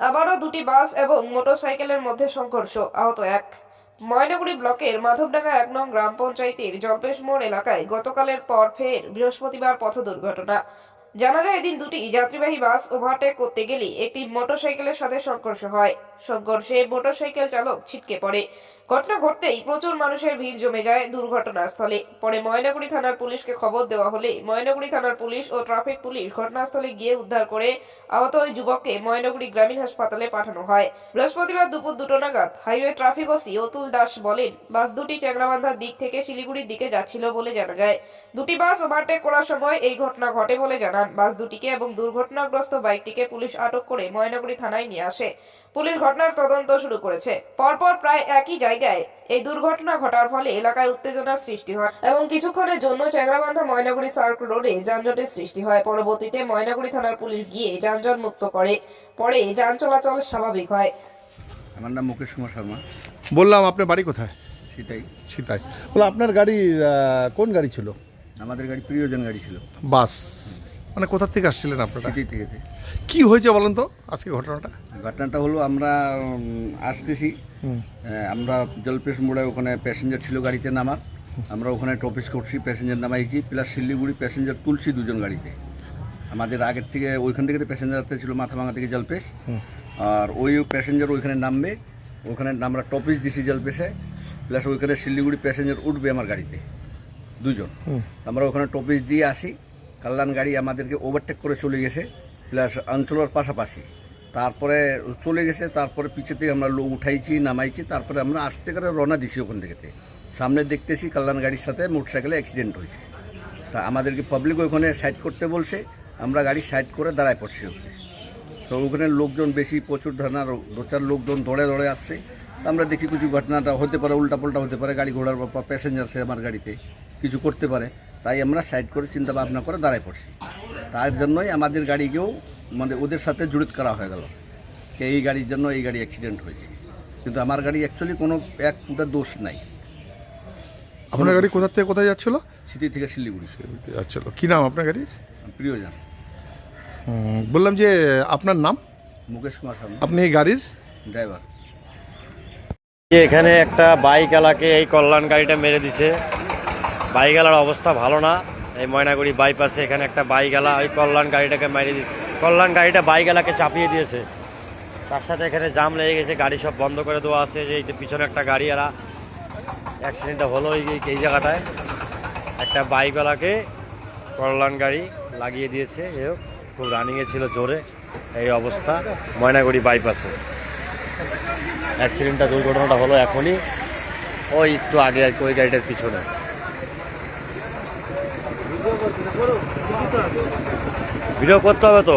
আবারও দুটি বাস এবং মোটরসাইকেলের মধ্যে সংঘর্ষ। আহত এক ময়নাগুড়ি ব্লকের মাধবডাঙ্গা এক নং গ্রাম পঞ্চায়েতের জল্পেশ মোড় এলাকায় গতকালের পর ফের বৃহস্পতিবার পথ দুর্ঘটনা। জানা যায়, এদিন দুটি যাত্রীবাহী বাস ওভারটেক করতে গেলে একটি মোটরসাইকেলের সাথে সংঘর্ষ হয়। সংঘর্ষে মোটরসাইকেল চালক ছিটকে পড়ে। ঘটনা ঘটতেই প্রচুর মানুষের ভিড় জমে যায় দুর্ঘটনাস্থলে। পরে ময়নাগুড়ি থানার পুলিশকে খবর দেওয়া হলে ময়নাগুড়ি থানার পুলিশ ও ট্রাফিক পুলিশ ঘটনাস্থলে গিয়ে উদ্ধার করে আহত ওই যুবককে ময়নাগুড়ি গ্রামীণ হাসপাতালে পাঠানো হয়। বৃহস্পতিবার দুপুর দুটো নাগাদ highway traffic OC Atul Das বলেন, বাস দুটি চ্যাংরাবান্ধার দিক থেকে শিলিগুড়ির দিকে যাচ্ছিল বলে জানা যায়। দুটি বাস ওভারটেক করার সময় এই ঘটনা ঘটে বলে জানান। বাস দুটিকে এবং দুর্ঘটনাগ্রস্ত বাইকটিকে পুলিশ আটক করে ময়নাগুড়ি থানায় নিয়ে আসে। পুলিশ ঘটনার তদন্ত শুরু করেছে। পরপর প্রায় একই জায়গায় এই দুর্ঘটনা ঘটার ফলে এলাকায় উত্তেজনার সৃষ্টি হয় এবং কিছুক্ষণের জন্য চ্যাংরাবান্ধা ময়নাগুড়ি সার্কেল রোডে যানজটের সৃষ্টি হয়। পরবর্তীতে ময়নাগুড়ি থানার পুলিশ গিয়ে যানজট মুক্ত করে পরে যান চলাচল স্বাভাবিক হয়। আমার নাম মুকেশ কুমার শর্মা। বললাম আপনার বাড়ি কোথায়? সেটাই সীতায় বলে আপনার গাড়ি আহ, কোন গাড়ি ছিল? আমাদের গাড়ি প্রিয়জন গাড়ি ছিল। বাস। মানে কোথা থেকে আসছিলেন আপনারা? সিটি থেকে কি হয়েছে বলেন তো আজকে ঘটনাটা? ঘটনাটা হলো আমরা আসতেছি। আমরা জলপেশ মোড়ে ওখানে প্যাসেঞ্জার ছিল গাড়িতে নামার। আমরা ওখানে টপিস করছি প্যাসেঞ্জার নামাইছি প্লাস শিলিগুড়ি প্যাসেঞ্জার তুলছি দুজন গাড়িতে। আমাদের আগের থেকে ওইখান থেকে তো প্যাসেঞ্জার আসতে ছিল মাথাভাঙা থেকে জলপেশ। আর ওই প্যাসেঞ্জার ওইখানে নামবে। ওখানে আমরা টপিস দিছি জলপেশে প্লাস ওইখানে শিলিগুড়ি প্যাসেঞ্জার উঠবে আমার গাড়িতে দুজন। আমরা ওখানে টপিস দিয়ে আসি। কাল্লান গাড়ি আমাদেরকে ওভারটেক করে চলে গেছে প্লাস অঞ্চলের পাশাপাশি। তারপরে চলে গেছে, তারপরে পিছে থেকে আমরা লোক উঠাইছি, নামাইছি, তারপরে আমরা আসতে করে রওনা দিছি ওখান থেকে সামনে দেখতেছি কাল্লান গাড়ির সাথে মোটরসাইকেলে অ্যাক্সিডেন্ট হয়েছে। তা আমাদেরকে পাবলিক ওখানে সাইড করতে বলছে, আমরা গাড়ি সাইড করে দাঁড়ায় পড়ছি ওখানে। তো ওখানে লোকজন বেশি, প্রচুর ধরনের দু চার লোকজন দৌড়ে দৌড়ে আসছে। আমরা দেখি কিছু ঘটনাটা হতে পারে উল্টা পাল্টা হতে পারে, গাড়ি ঘোড়ার বা প্যাসেঞ্জার সে আমার গাড়িতে, কিছু করতে পারে। তাই আমরা সাইড করে চিন্তা ভাবনা করে দাঁড়ায় পড়ছি। তার জন্যই আমাদের গাড়িকেও মানে ওদের সাথে জড়িত করা হয়ে গেল যে এই গাড়ির জন্য এই গাড়ি অ্যাক্সিডেন্ট হয়েছে। কিন্তু আমার গাড়ি অ্যাকচুয়ালি কোনো এক ফুটা দোষ নাই। আপনার গাড়ি কোথা থেকে কোথায় যাচ্ছিল? সিটি থেকে শিলিগুড়ি। যাচ্ছিল। কী নাম আপনার গাড়ির? প্রিয়জন। বললাম যে আপনার নাম? মুকেশ কুমার শর্মা আপনি এই গাড়ির? ড্রাইভার। এখানে একটা বাইকওয়ালাকে এই কল্যাণ গাড়িটা মেরে দিছে। বাইকওয়ালার অবস্থা ভালো না। এই ময়নাগুড়ি বাইপাসে এখানে একটা বাইকওয়ালা ওই কল্যাণ গাড়িটাকে মেরে দিয়েছে কল্যাণ গাড়িটা বাইকওয়ালাকে চাপিয়ে দিয়েছে। তার সাথে এখানে জাম লেগে গেছে গাড়ি সব বন্ধ করে দেওয়া আছে। যে এই যে পিছনে একটা গাড়ি এরা অ্যাক্সিডেন্টটা হলো এই এই জায়গাটায়। একটা বাইকওয়ালাকে কল্যাণ গাড়ি লাগিয়ে দিয়েছে। এ হোক, খুব রানিংয়ে ছিল জোরে এই অবস্থা ময়নাগুড়ি বাইপাসে অ্যাক্সিডেন্টটা দুর্ঘটনাটা হলো এখনই। ওই একটু আগে আর কি ওই গাড়িটার পিছনে। ভিডিও করতে হবে তো।